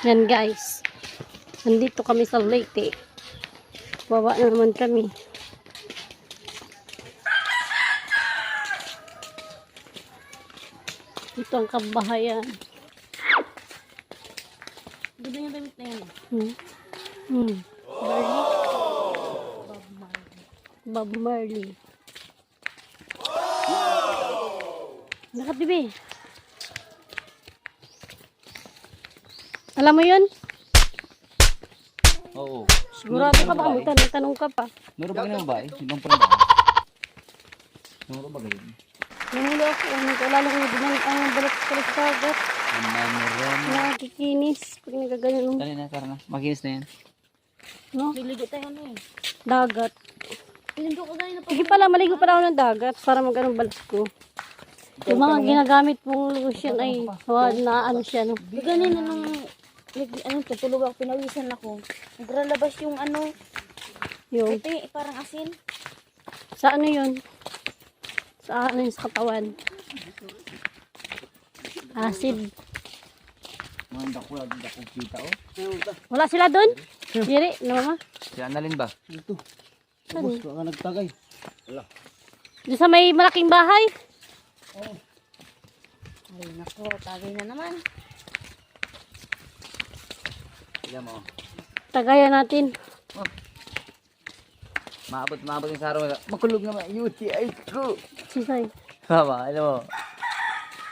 Yan guys. Nandito kami sa Leyte. Baba na naman kami. Ito ang kabahayan. Ganda yung damit na yan. Hmm. Hmm. Marley. Bob Marley. Nakatibi. Alam mo yun? Oo. Sigurado ka ba? May tanong, tanong ka pa. Nuro ba ganun ba eh? Ibang pala ba? Nuro ba ganun? Nangulo ako. Nagkalala ko din ang ang balat ko sa kagat. Ang nameron. Nakikinis. Pag nagaganyan. Dali na, tara na. Makinis na yan. No? Liligo tayo ano eh. Dagat. Pilindo ko ganyan na Sige pala, maligo pala ako ng dagat para mag-anong balat ko. Yung mga ginagamit mong lotion ay na ano siya. No? Ganyan na nung nag- ano to, tulog ako, pinawisan ako. Nagralabas yung ano, Yung, ito yung parang asin. sa ano yun? Sa ano yun sa katawan? Acid. Mga dako lang, dako kita oh. Wala sila doon? Diri, na mama? Si Annalyn ba? Ito. Ubus ka nagtagay. Doon sa may malaking bahay? Ay nako, tagay na naman. Ilan mo. Tagayan natin. Maabot, maabot yung saro. Makulog naman. UTI ko. Sisay. Tama, alam mo.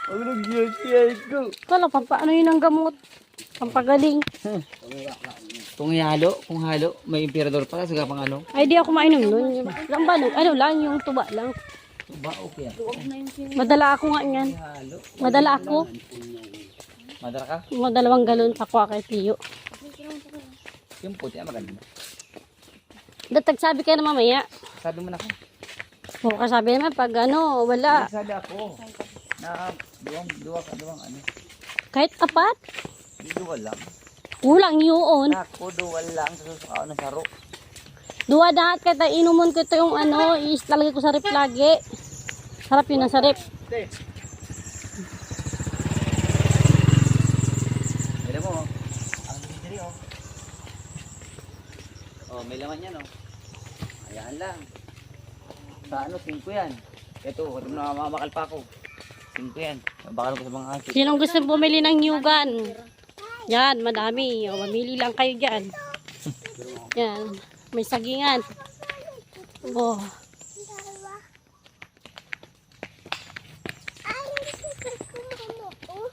Makulog UTI ko. Kala, pampaano yun ang gamot? Pampagaling. Kung halo, kung halo, may emperador pala sa pang ano. Ay, di ako mainom nun. Lang ba nun? Ano lang, yung tuba lang. Ba, okay. Madala ako nga yan. Madala ako. Madara ka? Madalawang galon pa ko kay Tiyo. Yung puti, ah, maganda. Datag sabi kayo na mamaya. Sabi mo na ako. O, kasabi naman pag ano, wala. Sabi ako. Na, duwang, duwa ka, duwang ano. Kahit apat, Di duwa lang. kulang yun. Ako, duwa lang sa susukaw na saro. Duwa dahat kahit na inumon ko ito yung ano, is talaga ko sa rep lagi. Sarap yun ang sa rep. Alam mo, ang diri oh. Oh, may laman yan oh. Ayan lang. Sa ano, 5 yan. Ito, kung na mamakal pa ako. 5 yan. Bakal ko sa mga aso. Sinong gusto bumili ng new gun? Yan, madami. O, mamili lang kayo dyan. Yan, may sagingan. Oh.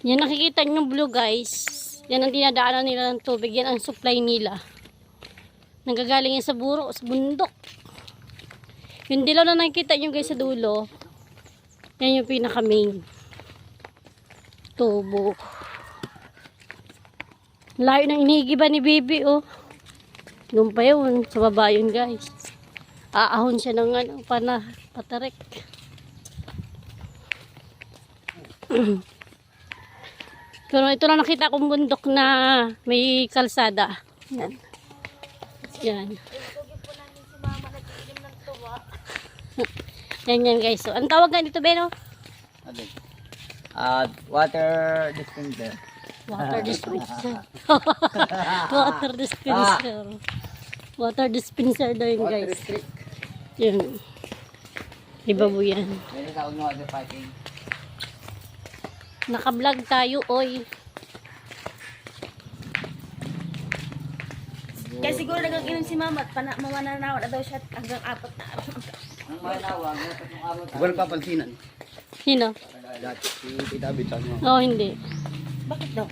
Yan nakikita nyo blue guys. Yan ang dinadaanan nila ng tubig. Yan ang supply nila. Nanggagaling yan sa buro, sa bundok. Yung dilaw na nakikita nyo guys sa dulo. Yan yung pinaka main. Tubo. Layo ng inigiba ni Bibi oh. Doon pa yun. Sa baba yun guys. Aahon siya ng ano, pana, patarek. Pero ito lang nakita kong bundok na may kalsada. Yan. Yan. yan yan guys. So, ang tawag nga dito, Beno? Ah, water dispenser. Water dispenser. Water dispenser. Water dispenser daw yun Water guys. restrict. Yun. Iba po yan. Water. Naka-vlog tayo, oy. Kaya siguro nagag-inom si mama at pana, mamananaw na daw siya hanggang apat na araw. Ang mga nawag, na tatlong araw. Huwag papansinan. Sino? Dati si Tita Abit. Oh, hindi. Bakit daw?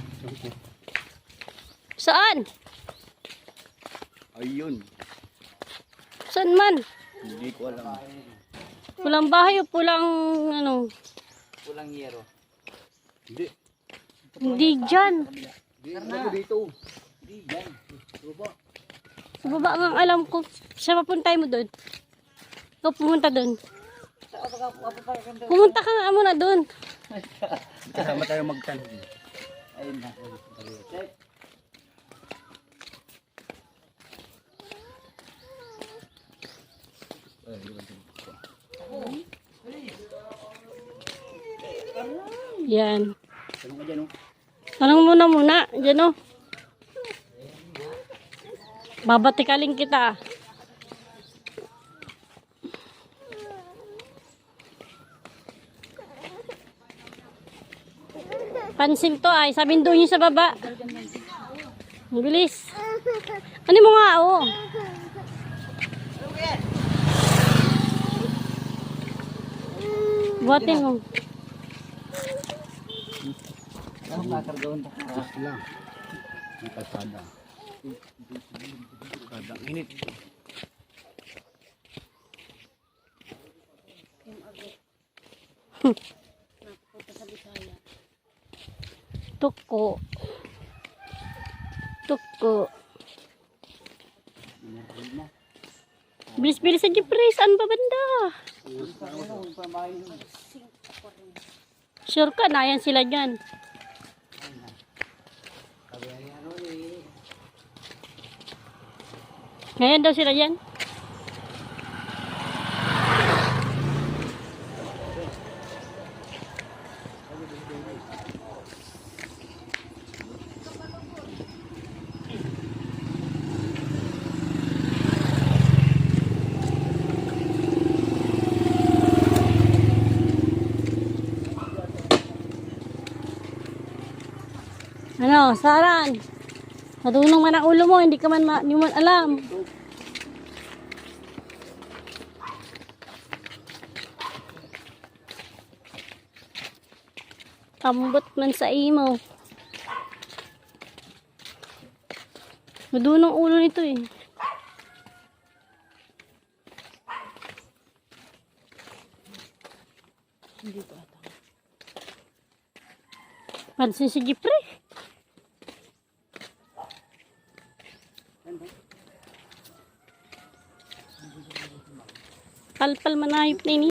Saan? Ayun. Saan man? Hindi ko alam. Pulang bahay o pulang ano? Kulang yero. Hindi. Hindi dyan. Hindi. Ano dito? Hindi, yan. Sa baba ang alam ko. Siya papuntay mo doon. Ikaw pumunta doon. Pumunta ka nga muna doon. Kasama tayo magtanong. Ayun na. Yan. Tanong oh. Tanong muna muna. Diyan o. Babatikaling kita. Pansin to ay, sabihin doon yung sa baba. Ang bilis. Ano mo nga, oh. Buhatin mo. Ano kakargawan ta? Tapos lang. Ang kalsada. Ang init. Tuko. Tuko. Bilis-bilis sa Jeffrey. Saan ba banda? Sure ka na yan sila dyan. Ngayon daw sila dyan. Ano, Saran? Madunong man ang ulo mo, hindi ka man, ma, hindi man alam. Tambot man sa imo. Madunong ulo nito eh. Pansin si Jeffrey. फल फल मना इतनी